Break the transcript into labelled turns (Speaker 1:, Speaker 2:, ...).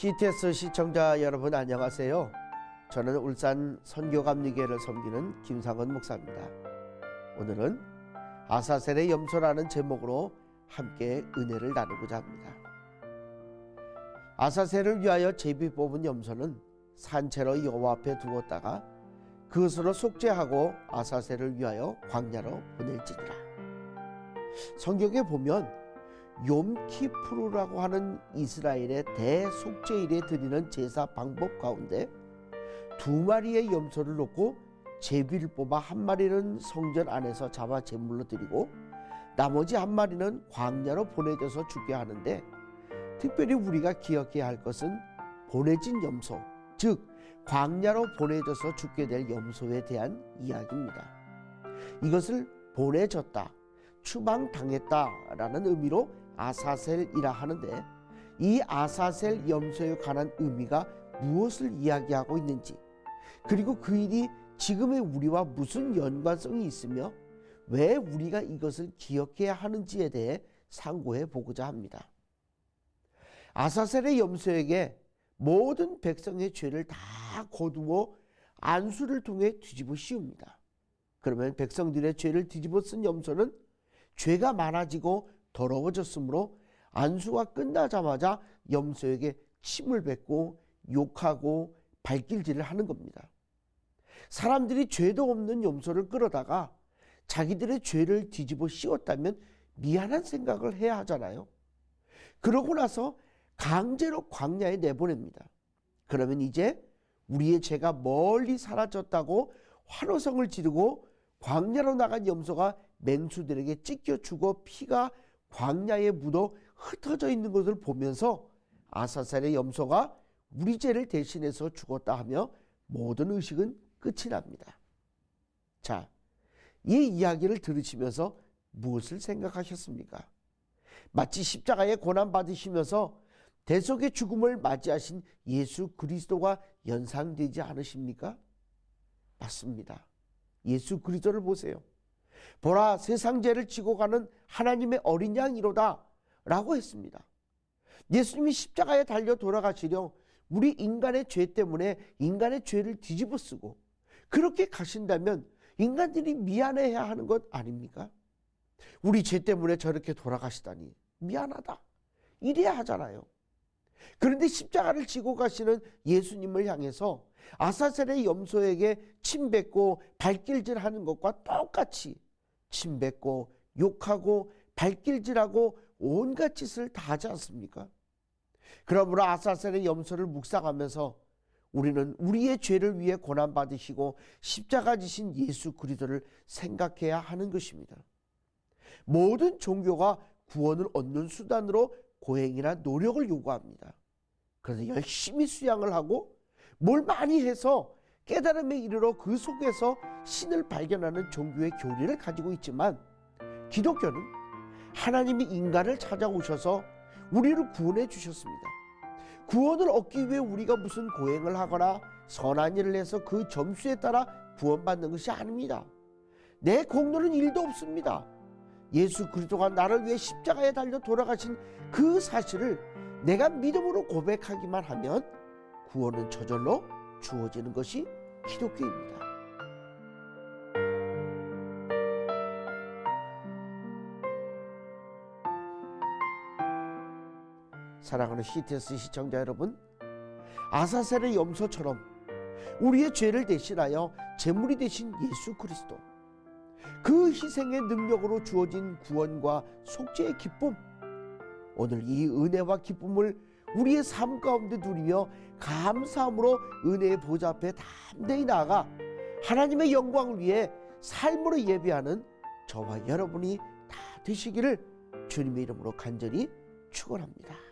Speaker 1: CTS 시청자 여러분 안녕하세요. 저는 울산 선교감리교회를 섬기는 김상원 목사입니다. 오늘은 아사셀의 염소라는 제목으로 함께 은혜를 나누고자 합니다. 아사셀을 위하여 제비 뽑은 염소는 산채로 여호와 앞에 두었다가 그것으로 속죄하고 아사셀을 위하여 광야로 보낼지니라. 성경에 보면 욤키프루라고 하는 이스라엘의 대속죄일에 드리는 제사 방법 가운데 두 마리의 염소를 놓고 제비를 뽑아 한 마리는 성전 안에서 잡아 제물로 드리고 나머지 한 마리는 광야로 보내져서 죽게 하는데 특별히 우리가 기억해야 할 것은 보내진 염소, 즉 광야로 보내져서 죽게 될 염소에 대한 이야기입니다. 이것을 보내졌다, 추방당했다라는 의미로 아사셀이라 하는데 이 아사셀 염소에 관한 의미가 무엇을 이야기하고 있는지 그리고 그 일이 지금의 우리와 무슨 연관성이 있으며 왜 우리가 이것을 기억해야 하는지에 대해 상고해 보고자 합니다. 아사셀의 염소에게 모든 백성의 죄를 다 거두어 안수를 통해 뒤집어 씌웁니다. 그러면 백성들의 죄를 뒤집어 쓴 염소는 죄가 많아지고 더러워졌으므로 안수가 끝나자마자 염소에게 침을 뱉고 욕하고 발길질을 하는 겁니다. 사람들이 죄도 없는 염소를 끌어다가 자기들의 죄를 뒤집어 씌웠다면 미안한 생각을 해야 하잖아요. 그러고 나서 강제로 광야에 내보냅니다. 그러면 이제 우리의 죄가 멀리 사라졌다고 환호성을 지르고 광야로 나간 염소가 맹수들에게 찢겨 죽어 피가 광야에 묻어 흩어져 있는 것을 보면서 아사살의 염소가 우리 죄를 대신해서 죽었다 하며 모든 의식은 끝이 납니다. 자, 이 이야기를 들으시면서 무엇을 생각하셨습니까? 마치 십자가에 고난 받으시면서 대속의 죽음을 맞이하신 예수 그리스도가 연상되지 않으십니까? 맞습니다. 예수 그리스도를 보세요. 보라 세상 죄를 지고 가는 하나님의 어린 양이로다 라고 했습니다. 예수님이 십자가에 달려 돌아가시려 우리 인간의 죄 때문에 인간의 죄를 뒤집어 쓰고 그렇게 가신다면 인간들이 미안해야 하는 것 아닙니까? 우리 죄 때문에 저렇게 돌아가시다니 미안하다. 이래야 하잖아요. 그런데 십자가를 지고 가시는 예수님을 향해서 아사셀의 염소에게 침 뱉고 발길질 하는 것과 똑같이 침 뱉고 욕하고 발길질하고 온갖 짓을 다 하지 않습니까? 그러므로 아사셀의 염소를 묵상하면서 우리는 우리의 죄를 위해 고난받으시고 십자가 지신 예수 그리스도를 생각해야 하는 것입니다. 모든 종교가 구원을 얻는 수단으로 고행이나 노력을 요구합니다. 그래서 열심히 수양을 하고 뭘 많이 해서 깨달음에 이르러 그 속에서 신을 발견하는 종교의 교리를 가지고 있지만 기독교는 하나님이 인간을 찾아오셔서 우리를 구원해 주셨습니다. 구원을 얻기 위해 우리가 무슨 고행을 하거나 선한 일을 해서 그 점수에 따라 구원받는 것이 아닙니다. 내 공로는 일도 없습니다. 예수 그리스도가 나를 위해 십자가에 달려 돌아가신 그 사실을 내가 믿음으로 고백하기만 하면 구원은 저절로 주어지는 것이 기독교입니다. 사랑하는 CTS 시청자 여러분, 아사셀의 염소처럼 우리의 죄를 대신하여 제물이 되신 예수 그리스도, 그 희생의 능력으로 주어진 구원과 속죄의 기쁨, 오늘 이 은혜와 기쁨을 우리의 삶 가운데 누리며 감사함으로 은혜의 보좌 앞에 담대히 나아가 하나님의 영광을 위해 삶으로 예배하는 저와 여러분이 다 되시기를 주님의 이름으로 간절히 축원합니다.